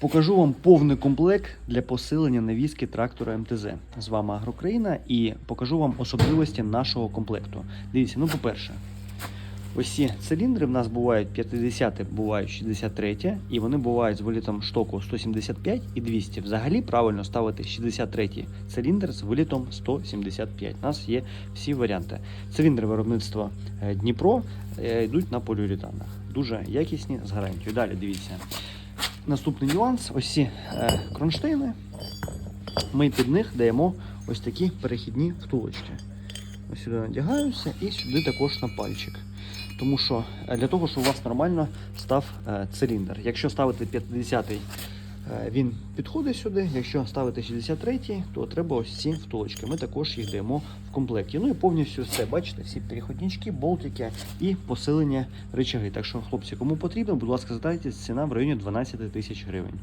Покажу вам повний комплект для посилення навіски трактора МТЗ. З вами Агрокраїна і покажу вам особливості нашого комплекту. Дивіться, ну по-перше, ось ці циліндри в нас бувають 50, бувають 63, і вони бувають з вилітом штоку 175 і 200. Взагалі правильно ставити 63 циліндр з вилітом 175. У нас є всі варіанти. Циліндри виробництва е, Дніпро е, йдуть на поліуретанах. Дуже якісні з гарантією. Далі дивіться. Наступний нюанс: ось ці е, кронштейни. Ми під них даємо ось такі перехідні втулочки. Ось сюди надягаюся і сюди також на пальчик. Тому що е, для того, щоб у вас нормально став е, циліндр. Якщо ставити 50-й, е, він підходить сюди. Якщо ставити 63-й, то треба ось ці втулочки. Ми також їх даємо в комплекті. Ну і повністю все, бачите, всі переходнички, болтики і посилення речаги. Так що, хлопці, кому потрібно, будь ласка, задайте ціна в районі 12 тисяч гривень.